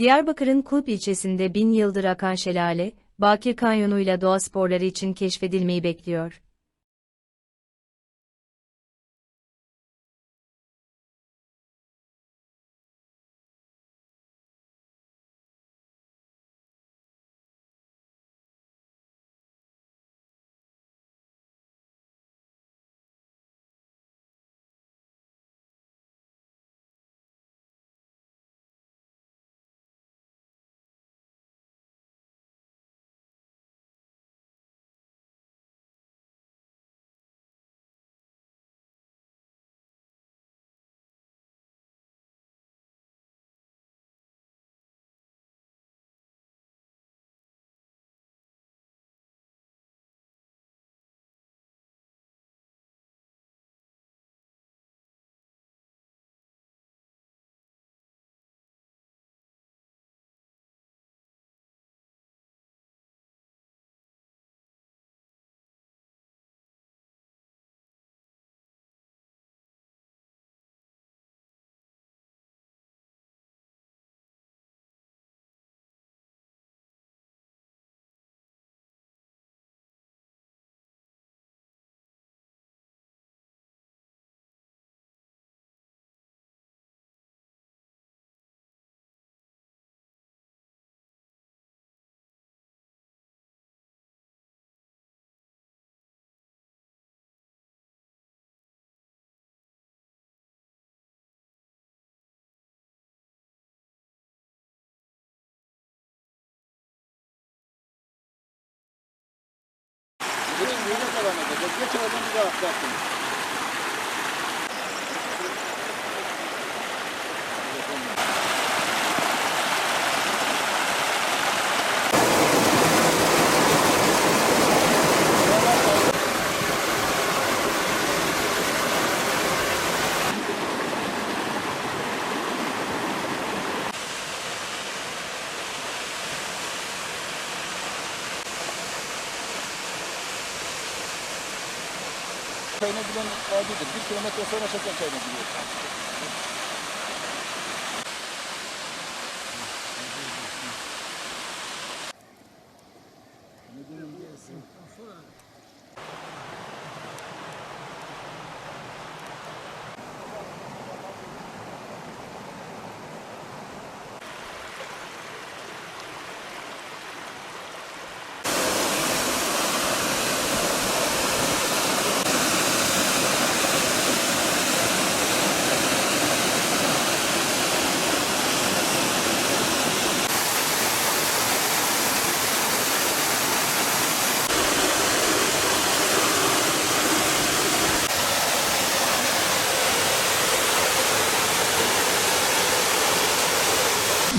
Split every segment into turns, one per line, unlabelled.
Diyarbakır'ın Kulp ilçesinde bin yıldır akan şelale, Bakir Kanyonu'yla doğa sporları için keşfedilmeyi bekliyor.
Bunun yeni devam edecek. Geç oradan bir daha atlarsın. Çayına giden vadidir. Bir kilometre sonra Şeker Çayı'na gidiyor.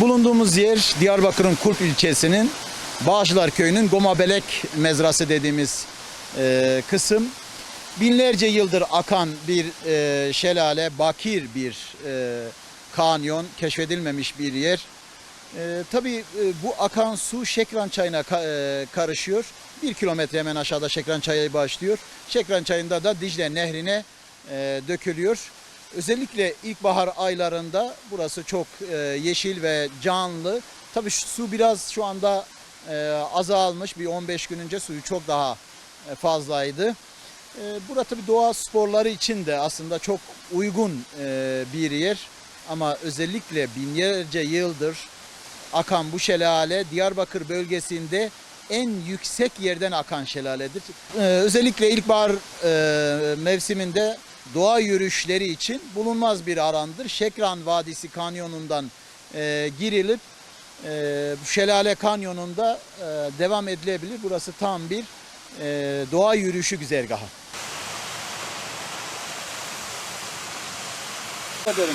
Bulunduğumuz yer Diyarbakır'ın Kulp ilçesinin Bağcılar Köyü'nün Gomabelek mezrası dediğimiz e, kısım. Binlerce yıldır akan bir e, şelale, bakir bir e, kanyon, keşfedilmemiş bir yer. E, tabii e, bu akan su Şekran Çayı'na ka- e, karışıyor. Bir kilometre hemen aşağıda Şekran Çayı başlıyor. Şekran Çayı'nda da Dicle Nehri'ne e, dökülüyor. Özellikle ilkbahar aylarında burası çok e, yeşil ve canlı. Tabii şu su biraz şu anda e, azalmış. Bir 15 gün önce suyu çok daha e, fazlaydı. E, burası tabii doğa sporları için de aslında çok uygun bir yer. Ama özellikle binlerce yıldır akan bu şelale Diyarbakır bölgesinde en yüksek yerden akan şelaledir. Ee, özellikle ilkbahar e, mevsiminde doğa yürüyüşleri için bulunmaz bir arandır. Şekran Vadisi Kanyonu'ndan e, girilip e, şelale kanyonunda e, devam edilebilir. Burası tam bir e, doğa yürüyüşü güzergahı. Ederim